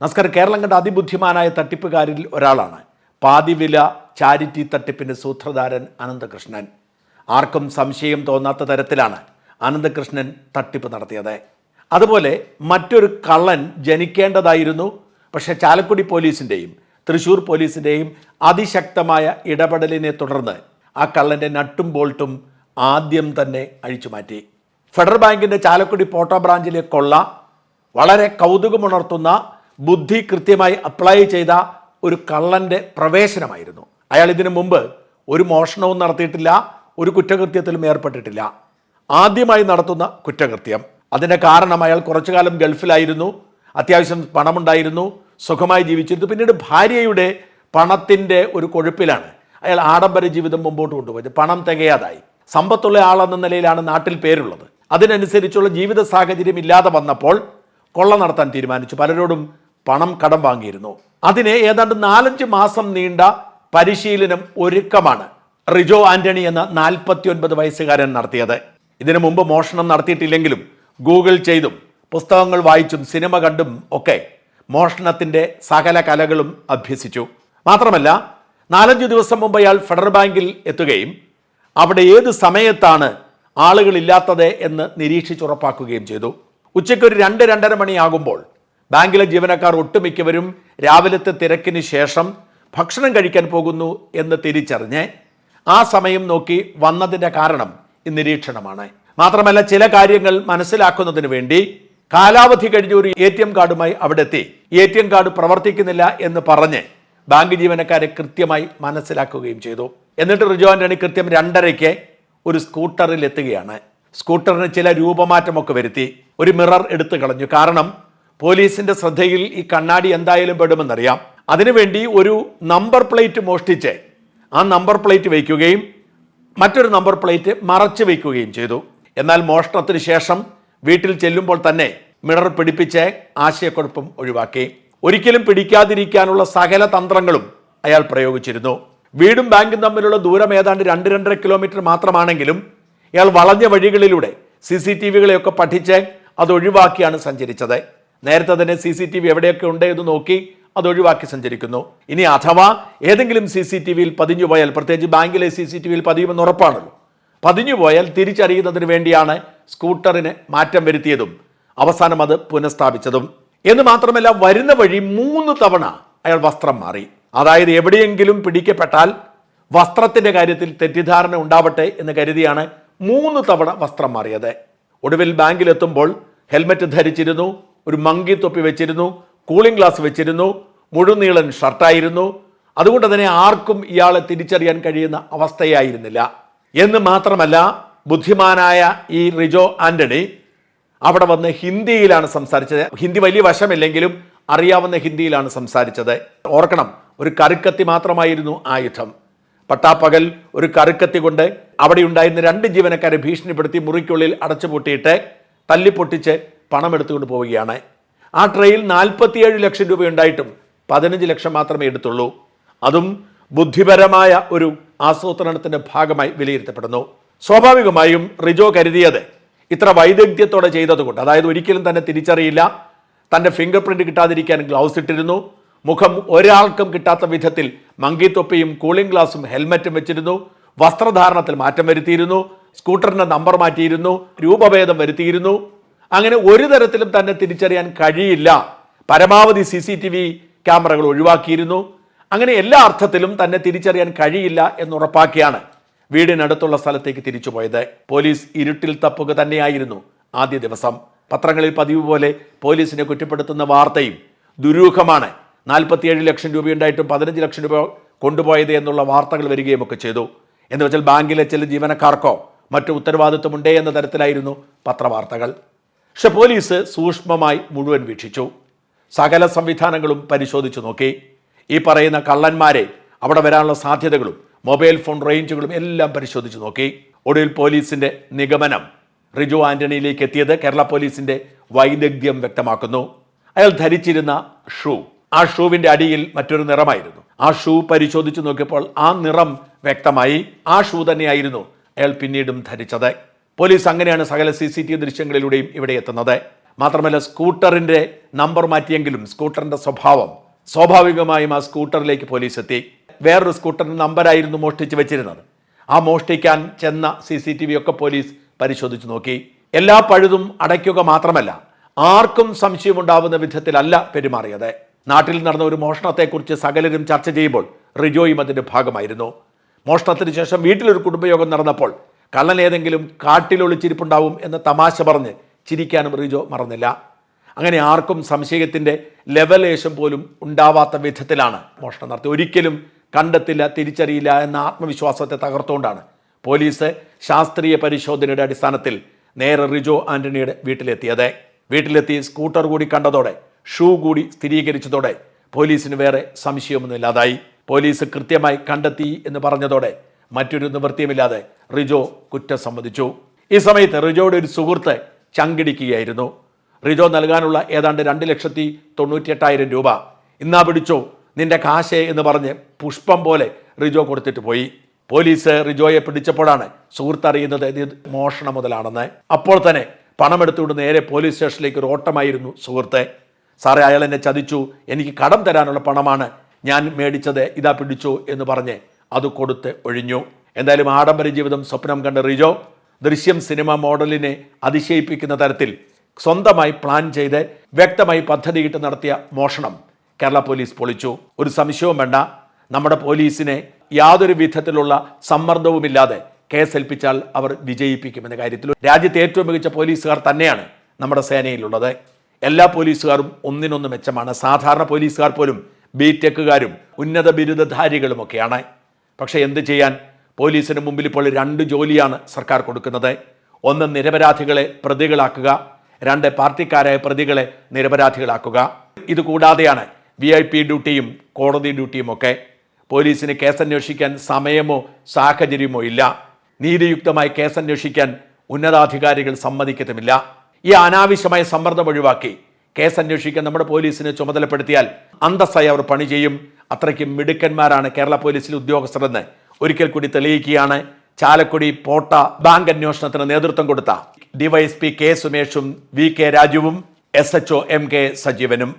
നമസ്കാരം. കേരളം കണ്ട അതിബുദ്ധിമാനായ തട്ടിപ്പുകാരിൽ ഒരാളാണ്. പാതിവില ചാരിറ്റി തട്ടിപ്പിന്റെ സൂത്രധാരൻ അനന്തകൃഷ്ണൻ. ആർക്കും സംശയം തോന്നാത്ത തരത്തിലാണ് അനന്തകൃഷ്ണൻ തട്ടിപ്പ് നടത്തിയത്. അതുപോലെ മറ്റൊരു കള്ളൻ ജനിക്കേണ്ടതായിരുന്നു. പക്ഷെ ചാലക്കുടി പോലീസിന്റെയും തൃശൂർ പോലീസിന്റെയും അതിശക്തമായ ഇടപെടലിനെ തുടർന്ന് ആ കള്ളന്റെ നട്ടും ബോൾട്ടും ആദ്യം തന്നെ അഴിച്ചു മാറ്റി. ഫെഡറൽ ബാങ്കിന്റെ ചാലക്കുടി പോട്ടോ ബ്രാഞ്ചിലെ കൊള്ള വളരെ കൗതുകമുണർത്തുന്ന ബുദ്ധി കൃത്യമായി അപ്ലൈ ചെയ്ത ഒരു കള്ളന്റെ പ്രവേശനമായിരുന്നു. അയാൾ ഇതിനു മുമ്പ് ഒരു മോഷണവും നടത്തിയിട്ടില്ല ഒരു കുറ്റകൃത്യത്തിലും ഏർപ്പെട്ടിട്ടില്ല. ആദ്യമായി നടത്തുന്ന കുറ്റകൃത്യം. അതിന്റെ കാരണം അയാൾ കുറച്ചു കാലം ഗൾഫിലായിരുന്നു അത്യാവശ്യം പണമുണ്ടായിരുന്നു സുഖമായി ജീവിച്ചിരുന്നു. പിന്നീട് ഭാര്യയുടെ പണത്തിന്റെ ഒരു കൊഴുപ്പിലാണ് അയാൾ ആഡംബര ജീവിതം മുമ്പോട്ട് കൊണ്ടുപോയത്. പണം തികയാതായി. സമ്പത്തുള്ള ആളെന്ന നിലയിലാണ് നാട്ടിൽ പേരുള്ളത്. അതിനനുസരിച്ചുള്ള ജീവിത സാഹചര്യം ഇല്ലാതെ വന്നപ്പോൾ കൊള്ള നടത്താൻ തീരുമാനിച്ചു. പലരോടും പണം കടം വാങ്ങിയിരുന്നു. അതിനെ ഏതാണ്ട് നാലഞ്ച് മാസം നീണ്ട പരിശീലനം ഒരുക്കമാണ് റിജോ ആന്റണി എന്ന നാൽപ്പത്തി ഒൻപത് വയസ്സുകാരൻ നടത്തിയത്. ഇതിനു മുമ്പ് മോഷണം നടത്തിയിട്ടില്ലെങ്കിലും ഗൂഗിൾ ചെയ്തും പുസ്തകങ്ങൾ വായിച്ചും സിനിമ കണ്ടും ഒക്കെ മോഷണത്തിന്റെ സകല കലകളും അഭ്യസിച്ചു. മാത്രമല്ല നാലഞ്ച് ദിവസം മുമ്പ് അയാൾ ഫെഡറൽ ബാങ്കിൽ എത്തുകയും അവിടെ ഏത് സമയത്താണ് ആളുകളില്ലാത്തത് എന്ന് നിരീക്ഷിച്ചുറപ്പാക്കുകയും ചെയ്തു. ഉച്ചയ്ക്ക് ഒരു രണ്ട് രണ്ടര മണിയാകുമ്പോൾ ബാങ്കിലെ ജീവനക്കാർ ഒട്ടുമിക്കവരും രാവിലത്തെ തിരക്കിന് ശേഷം ഭക്ഷണം കഴിക്കാൻ പോകുന്നു എന്ന് തിരിച്ചറിഞ്ഞ് ആ സമയം നോക്കി വന്നതിന്റെ കാരണം നിരീക്ഷണമാണ്. മാത്രമല്ല ചില കാര്യങ്ങൾ മനസ്സിലാക്കുന്നതിന് വേണ്ടി കാലാവധി കഴിഞ്ഞ ഒരു എ ടി എം കാർഡുമായി അവിടെ എത്തി എ ടി എം കാർഡ് പ്രവർത്തിക്കുന്നില്ല എന്ന് പറഞ്ഞ് ബാങ്ക് ജീവനക്കാരെ കൃത്യമായി മനസ്സിലാക്കുകയും ചെയ്തു. എന്നിട്ട് റിജോ ആന്റണി കൃത്യം രണ്ടരയ്ക്ക് ഒരു സ്കൂട്ടറിൽ എത്തുകയാണ്. സ്കൂട്ടറിന് ചില രൂപമാറ്റമൊക്കെ വരുത്തി. ഒരു മിറർ എടുത്തു കളഞ്ഞു. കാരണം പോലീസിന്റെ ശ്രദ്ധയിൽ ഈ കണ്ണാടി എന്തായാലും പെടുമെന്നറിയാം. അതിനുവേണ്ടി ഒരു നമ്പർ പ്ലേറ്റ് മോഷ്ടിച്ച് ആ നമ്പർ പ്ലേറ്റ് വയ്ക്കുകയും മറ്റൊരു നമ്പർ പ്ലേറ്റ് മറച്ചു വയ്ക്കുകയും ചെയ്തു. എന്നാൽ മോഷണത്തിന് ശേഷം വീട്ടിൽ ചെല്ലുമ്പോൾ തന്നെ മിണർ പിടിപ്പിച്ച് ആശയക്കുഴപ്പം ഒഴിവാക്കി. ഒരിക്കലും പിടിക്കാതിരിക്കാനുള്ള സകല തന്ത്രങ്ങളും അയാൾ പ്രയോഗിച്ചിരുന്നു. വീടും ബാങ്കും തമ്മിലുള്ള ദൂരം ഏതാണ്ട് രണ്ട് രണ്ടര കിലോമീറ്റർ മാത്രമാണെങ്കിലും ഇയാൾ വളഞ്ഞ വഴികളിലൂടെ സി സി ടി വികളെയൊക്കെ പഠിച്ച് അത് ഒഴിവാക്കിയാണ് സഞ്ചരിച്ചത്. നേരത്തെ തന്നെ സി സി ടി വി എവിടെയൊക്കെ ഉണ്ട് എന്ന് നോക്കി അത് ഒഴിവാക്കി സഞ്ചരിക്കുന്നു. ഇനി അഥവാ ഏതെങ്കിലും സി സി ടി വിയിൽ പതിഞ്ഞു പോയാൽ പ്രത്യേകിച്ച് ബാങ്കിലെ സി സി ടി വിയിൽ പതിയുമെന്ന് ഉറപ്പാണല്ലോ. പതിഞ്ഞു പോയാൽ തിരിച്ചറിയുന്നതിന് വേണ്ടിയാണ് സ്കൂട്ടറിന് മാറ്റം വരുത്തിയതും അവസാനം അത് പുനഃസ്ഥാപിച്ചതും. എന്ന് മാത്രമല്ല വരുന്ന വഴി മൂന്ന് തവണ അയാൾ വസ്ത്രം മാറി. അതായത് എവിടെയെങ്കിലും പിടിക്കപ്പെട്ടാൽ വസ്ത്രത്തിന്റെ കാര്യത്തിൽ തെറ്റിദ്ധാരണ ഉണ്ടാവട്ടെ എന്ന് കരുതിയാണ് മൂന്ന് തവണ വസ്ത്രം മാറിയത്. ഒടുവിൽ ബാങ്കിലെത്തുമ്പോൾ ഹെൽമറ്റ് ധരിച്ചിരുന്നു. ഒരു മങ്കി തൊപ്പി വെച്ചിരുന്നു കൂളിംഗ് ഗ്ലാസ് വെച്ചിരുന്നു മുഴുനീളൻ ഷർട്ടായിരുന്നു. അതുകൊണ്ട് തന്നെ ആർക്കും ഇയാളെ തിരിച്ചറിയാൻ കഴിയുന്ന അവസ്ഥയായിരുന്നില്ല. എന്ന് മാത്രമല്ല ബുദ്ധിമാനായ ഈ റിജോ ആന്റണി അവിടെ വന്ന് ഹിന്ദിയിലാണ് സംസാരിച്ചത്. ഹിന്ദി വലിയ വശമില്ലെങ്കിലും അറിയാവുന്ന ഹിന്ദിയിലാണ് സംസാരിച്ചത്. ഓർക്കണം ഒരു കറുക്കത്തി മാത്രമായിരുന്നു ആയുധം. പട്ടാപ്പകൽ ഒരു കറുക്കത്തി കൊണ്ട് അവിടെ ഉണ്ടായിരുന്ന രണ്ട് ജീവനക്കാരെ ഭീഷണിപ്പെടുത്തി മുറിക്കുള്ളിൽ അടച്ചുപൂട്ടിയിട്ട് തല്ലിപ്പൊട്ടിച്ച് പണം എടുത്തുകൊണ്ട് പോവുകയാണ്. ആ ട്രെയിൽ നാൽപ്പത്തിയേഴ് ലക്ഷം രൂപ ഉണ്ടായിട്ടും പതിനഞ്ച് ലക്ഷം മാത്രമേ എടുത്തുള്ളൂ. അതും ബുദ്ധിപരമായ ഒരു ആസൂത്രണത്തിന്റെ ഭാഗമായി വിലയിരുത്തപ്പെടുന്നു. സ്വാഭാവികമായും റിജോ കരുതിയത് ഇത്ര വൈദഗ്ധ്യത്തോടെ ചെയ്തതുകൊണ്ട് അതായത് ഒരിക്കലും തന്നെ തിരിച്ചറിയില്ല. തന്റെ ഫിംഗർ പ്രിന്റ് കിട്ടാതിരിക്കാൻ ഗ്ലൗസ് ഇട്ടിരുന്നു. മുഖം ഒരാൾക്കും കിട്ടാത്ത വിധത്തിൽ മങ്കിത്തൊപ്പിയും കൂളിംഗ് ഗ്ലാസും ഹെൽമറ്റും വെച്ചിരുന്നു. വസ്ത്രധാരണത്തിൽ മാറ്റം വരുത്തിയിരുന്നു. സ്കൂട്ടറിന്റെ നമ്പർ മാറ്റിയിരുന്നു. രൂപഭേദം വരുത്തിയിരുന്നു. അങ്ങനെ ഒരു തരത്തിലും തന്നെ തിരിച്ചറിയാൻ കഴിയില്ല. പരമാവധി സി സി ടി വി ക്യാമറകൾ ഒഴിവാക്കിയിരുന്നു. അങ്ങനെ എല്ലാ അർത്ഥത്തിലും തന്നെ തിരിച്ചറിയാൻ കഴിയില്ല എന്നുറപ്പാക്കിയാണ് വീടിനടുത്തുള്ള സ്ഥലത്തേക്ക് തിരിച്ചു പോയത് പോലീസ് ഇരുട്ടിൽ തപ്പുക തന്നെയായിരുന്നു ആദ്യ ദിവസം. പത്രങ്ങളിൽ പതിവ് പോലെ പോലീസിനെ കുറ്റപ്പെടുത്തുന്ന വാർത്തയും ദുരൂഹമാണ്. നാൽപ്പത്തിയേഴ് ലക്ഷം രൂപയുണ്ടായിട്ടും പതിനഞ്ച് ലക്ഷം രൂപ കൊണ്ടുപോയത് എന്നുള്ള വാർത്തകൾ വരികയും ഒക്കെ ചെയ്തു. എന്ന് വെച്ചാൽ ബാങ്കിലെ ചില ജീവനക്കാർക്കോ മറ്റു ഉത്തരവാദിത്വമുണ്ടേ എന്ന തരത്തിലായിരുന്നു പത്രവാർത്തകൾ. പക്ഷെ പോലീസ് സൂക്ഷ്മമായി മുഴുവൻ വീക്ഷിച്ചു. സകല സംവിധാനങ്ങളും പരിശോധിച്ചു നോക്കി. ഈ പറയുന്ന കള്ളന്മാരെ അവിടെ വരാനുള്ള സാധ്യതകളും മൊബൈൽ ഫോൺ റേഞ്ചുകളും എല്ലാം പരിശോധിച്ചു നോക്കി. ഒടുവിൽ പോലീസിന്റെ നിഗമനം റിജു ആന്റണിയിലേക്ക് എത്തിയത് കേരള പോലീസിന്റെ വൈദഗ്ധ്യം വ്യക്തമാക്കുന്നു. അയാൾ ധരിച്ചിരുന്ന ഷൂ ആ ഷൂവിന്റെ അടിയിൽ മറ്റൊരു നിറമായിരുന്നു. ആ ഷൂ പരിശോധിച്ചു നോക്കിയപ്പോൾ ആ നിറം വ്യക്തമായി ആ ഷൂ തന്നെയായിരുന്നു അയാൾ പിന്നീടും ധരിച്ചത്. പോലീസ് അങ്ങനെയാണ് സകല സി സി ടി വി ദൃശ്യങ്ങളിലൂടെയും ഇവിടെ എത്തുന്നത്. മാത്രമല്ല സ്കൂട്ടറിന്റെ നമ്പർ മാറ്റിയെങ്കിലും സ്കൂട്ടറിന്റെ സ്വഭാവം സ്വാഭാവികമായും ആ സ്കൂട്ടറിലേക്ക് പോലീസ് എത്തി. വേറൊരു സ്കൂട്ടറിന്റെ നമ്പറായിരുന്നു മോഷ്ടിച്ചു വെച്ചിരുന്നത്. ആ മോഷ്ടിക്കാൻ ചെന്ന സി സി ടി വി ഒക്കെ പോലീസ് പരിശോധിച്ചു നോക്കി. എല്ലാ പഴുതും അടയ്ക്കുക മാത്രമല്ല ആർക്കും സംശയമുണ്ടാവുന്ന വിധത്തിലല്ല പെരുമാറിയത്. നാട്ടിൽ നടന്ന ഒരു മോഷണത്തെക്കുറിച്ച് സകലരും ചർച്ച ചെയ്യുമ്പോൾ റിജോയും അതിന്റെ ഭാഗമായിരുന്നു. മോഷണത്തിന് ശേഷം വീട്ടിലൊരു കുടുംബയോഗം നടന്നപ്പോൾ കള്ളൻ ഏതെങ്കിലും കാട്ടിലൊളിച്ചിരിപ്പുണ്ടാവും എന്ന് തമാശ പറഞ്ഞ് ചിരിക്കാനും റിജോ മറന്നില്ല. അങ്ങനെ ആർക്കും സംശയത്തിന്റെ ലെവലേഷം പോലും ഉണ്ടാവാത്ത വിധത്തിലാണ് മോഷണം നടത്തി ഒരിക്കലും കണ്ടെത്തില്ല തിരിച്ചറിയില്ല എന്ന ആത്മവിശ്വാസത്തെ തകർത്തുകൊണ്ടാണ് പോലീസ് ശാസ്ത്രീയ പരിശോധനയുടെ അടിസ്ഥാനത്തിൽ നേരെ റിജോ ആന്റണിയുടെ വീട്ടിലെത്തിയത്. വീട്ടിലെത്തി സ്കൂട്ടർ കൂടി കണ്ടതോടെ ഷൂ കൂടി സ്ഥിരീകരിച്ചതോടെ പോലീസിന് വേറെ സംശയമൊന്നുമില്ലാതായി പോലീസ് കൃത്യമായി കണ്ടെത്തി എന്ന് പറഞ്ഞതോടെ മറ്റൊരു നിവൃത്തിയുമില്ലാതെ റിജോ കുറ്റം സമ്മതിച്ചു. ഈ സമയത്ത് റിജോയുടെ ഒരു സുഹൃത്ത് ചങ്കിടിക്കുകയായിരുന്നു. റിജോ നൽകാനുള്ള ഏതാണ്ട് രണ്ട് ലക്ഷത്തി തൊണ്ണൂറ്റിയെട്ടായിരം രൂപ. ഇന്നാ പിടിച്ചോ നിന്റെ കാശേ എന്ന് പറഞ്ഞ് പുഷ്പം പോലെ റിജോ കൊടുത്തിട്ട് പോയി. പോലീസ് റിജോയെ പിടിച്ചപ്പോഴാണ് സുഹൃത്ത് അറിയുന്നത് മോഷണ മുതലാണെന്ന്. അപ്പോൾ തന്നെ പണമെടുത്തുകൊണ്ട് നേരെ പോലീസ് സ്റ്റേഷനിലേക്ക് ഒരു ഓട്ടമായിരുന്നു സുഹൃത്തെ. സാറേ അയാൾ എന്നെ ചതിച്ചു. എനിക്ക് കടം തരാനുള്ള പണമാണ് ഞാൻ മേടിച്ചത്. ഇതാ പിടിച്ചു എന്ന് പറഞ്ഞ് അത് കൊടുത്ത് ഒഴിഞ്ഞു. എന്തായാലും ആഡംബര ജീവിതം സ്വപ്നം കണ്ട റിജോ ദൃശ്യം സിനിമ മോഡലിനെ അതിശയിപ്പിക്കുന്ന തരത്തിൽ സ്വന്തമായി പ്ലാൻ ചെയ്ത് വ്യക്തമായി പദ്ധതിയിട്ട് നടത്തിയ മോഷണം കേരള പോലീസ് പൊളിച്ചു. ഒരു സംശയവും വേണ്ട. നമ്മുടെ പോലീസിനെ യാതൊരു വിധത്തിലുള്ള സമ്മർദ്ദവുമില്ലാതെ കേസേൽപ്പിച്ചാൽ അവർ വിജയിപ്പിക്കുമെന്ന കാര്യത്തിൽ രാജ്യത്തെ ഏറ്റവും മികച്ച പോലീസുകാർ തന്നെയാണ് നമ്മുടെ സേനയിലുള്ളത്. എല്ലാ പോലീസുകാരും ഒന്നിനൊന്ന് മെച്ചമാണ്. സാധാരണ പോലീസുകാർ പോലും ബി ടെക്കുകാരും ഉന്നത ബിരുദധാരികളുമൊക്കെയാണ്. പക്ഷേ എന്ത് ചെയ്യാൻ പോലീസിന് മുമ്പിൽ ഇപ്പോൾ രണ്ട് ജോലിയാണ് സർക്കാർ കൊടുക്കുന്നത്. ഒന്ന് നിരപരാധികളെ പ്രതികളാക്കുക രണ്ട് പാർട്ടിക്കാരായ പ്രതികളെ നിരപരാധികളാക്കുക. ഇതുകൂടാതെയാണ് വി ഐ പി ഡ്യൂട്ടിയും കോടതി ഡ്യൂട്ടിയും ഒക്കെ. പോലീസിന് കേസന്വേഷിക്കാൻ സമയമോ സാഹചര്യമോ ഇല്ല. നീതിയുക്തമായി കേസന്വേഷിക്കാൻ ഉന്നതാധികാരികൾ സമ്മതിക്കത്തുമില്ല. ഈ അനാവശ്യമായ സമ്മർദ്ദം ഒഴിവാക്കി കേസന്വേഷിക്കാൻ നമ്മുടെ പോലീസിനെ ചുമതലപ്പെടുത്തിയാൽ അന്തസ്സായി അവർ പണി ചെയ്യും. അത്രയ്ക്കും മിടുക്കന്മാരാണ് കേരള പോലീസിലെ ഉദ്യോഗസ്ഥരെന്ന് ഒരിക്കൽ കൂടി തെളിയിക്കുകയാണ്. ചാലക്കുടി പോട്ട ബാങ്ക് അന്വേഷണത്തിന് നേതൃത്വം കൊടുത്ത ഡിവൈഎസ്പി കെ സുമേഷും വി കെ രാജുവും എസ് എച്ച് എം കെ സജീവനും.